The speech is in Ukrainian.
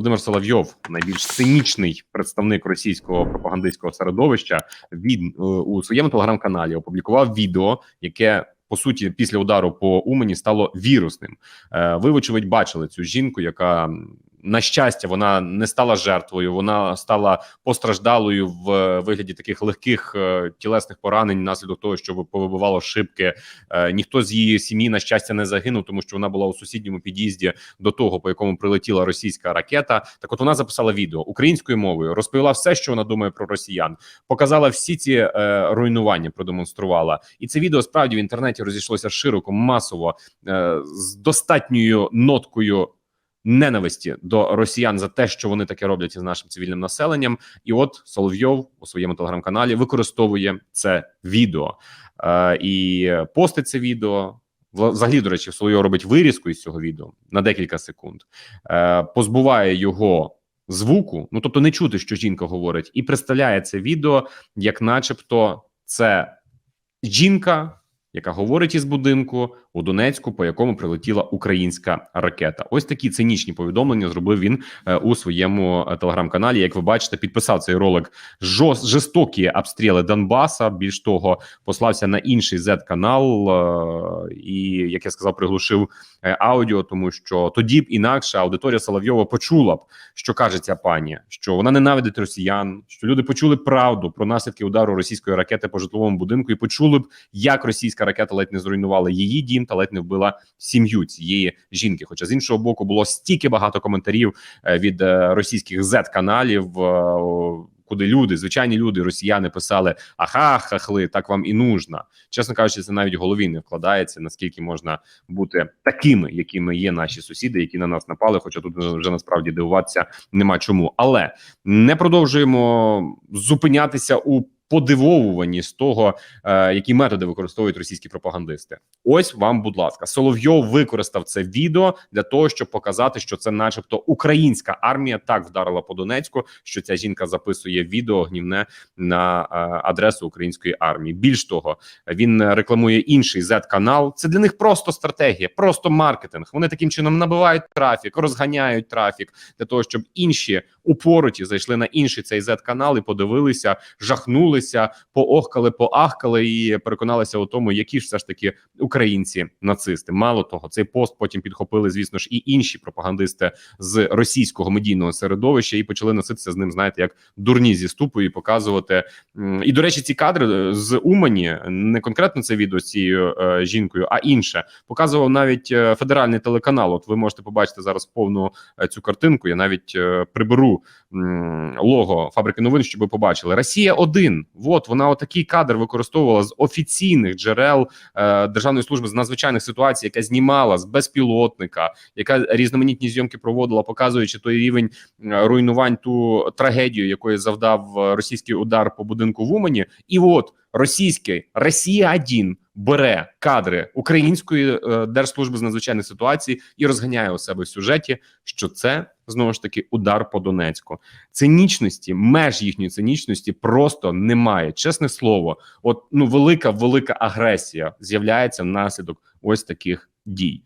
Володимир Соловйов, найбільш цинічний представник російського пропагандистського середовища, він е, у своєму телеграм-каналі опублікував відео, яке по суті після удару по Умані стало вірусним. Е, Ви, вочевидь, бачили цю жінку, яка на щастя вона не стала жертвою, вона стала постраждалою в вигляді таких легких е, тілесних поранень внаслідок того, що повибивало шибки. Е, Ніхто з її сім'ї на щастя не загинув, тому що вона була у сусідньому під'їзді до того, по якому прилетіла російська ракета. Так, от вона записала відео українською мовою, розповіла все, що вона думає про росіян, показала всі ці е, руйнування, продемонструвала. І це відео справді в інтернеті розійшлося широко, масово е, з достатньою ноткою. Ненависті до росіян за те, що вони таке роблять із нашим цивільним населенням, і от Соловйов у своєму телеграм-каналі використовує це відео. Е, і постить це відео. Взагалі, до речі, Соловйов робить вирізку із цього відео на декілька секунд, е, позбуває його звуку, ну тобто не чути, що жінка говорить, і представляє це відео, як, начебто, це жінка, яка говорить із будинку у Донецьку, по якому прилетіла українська ракета. Ось такі цинічні повідомлення зробив він е, у своєму е, телеграм-каналі. Як ви бачите, підписав цей ролик жорст, жорстокі обстріли Донбаса. Більш того, послався на інший z канал е, і, як я сказав, приглушив аудіо, тому що тоді б інакше аудиторія Соловйова почула б, що каже ця пані, що вона ненавидить росіян, що люди почули правду про наслідки удару російської ракети по житловому будинку і почули б, як російська ракета ледь не зруйнувала її дім та ледь не вбила сім'ю цієї жінки. Хоча з іншого боку було стільки багато коментарів е, від е, російських z каналів. е, Куди люди, звичайні люди, росіяни писали аха, хахли, так вам і нужно. Чесно кажучи, це навіть голові не вкладається. Наскільки можна бути такими, якими є наші сусіди, які на нас напали. Хоча тут вже насправді дивуватися нема чому. Але не продовжуємо зупинятися у подивовуванні з того, е, які методи використовують російські пропагандисти. Ось вам, будь ласка, Соловйов використав це відео для того, щоб показати, що це, начебто, українська армія так вдарила по Донецьку, що ця жінка записує відео гнівне на е, адресу української армії. Більш того, він рекламує інший z канал. Це для них просто стратегія, просто маркетинг. Вони таким чином набивають трафік, розганяють трафік для того, щоб інші упороті зайшли на інший цей z канал і подивилися, жахнулися, поохкали, поахкали і переконалися у тому, які ж все ж таки українці нацисти. Мало того, цей пост потім підхопили, звісно ж, і інші пропагандисти з російського медійного середовища і почали носитися з ним. Знаєте, як дурні зі ступою і показувати. І до речі, ці кадри е, з Умані не конкретно це відео з цією е, жінкою, а інше показував навіть е, федеральний телеканал. От ви можете побачити зараз повну е, цю картинку. Я навіть приберу лого фабрики новин, щоб ви побачили. Росія 1 От вона отакий кадр використовувала з офіційних джерел е, державної служби з надзвичайних ситуацій, яка знімала з безпілотника, яка різноманітні зйомки проводила, показуючи той рівень е, руйнувань, ту трагедію, якої завдав е, російський удар по будинку в Умані. І от російський Росія 1 бере кадри української е, держслужби з надзвичайних ситуацій і розганяє у себе в сюжеті, що це знову ж таки удар по Донецьку. Цинічності, меж їхньої цинічності просто немає. Чесне слово, от ну велика велика агресія з'являється внаслідок ось таких дій.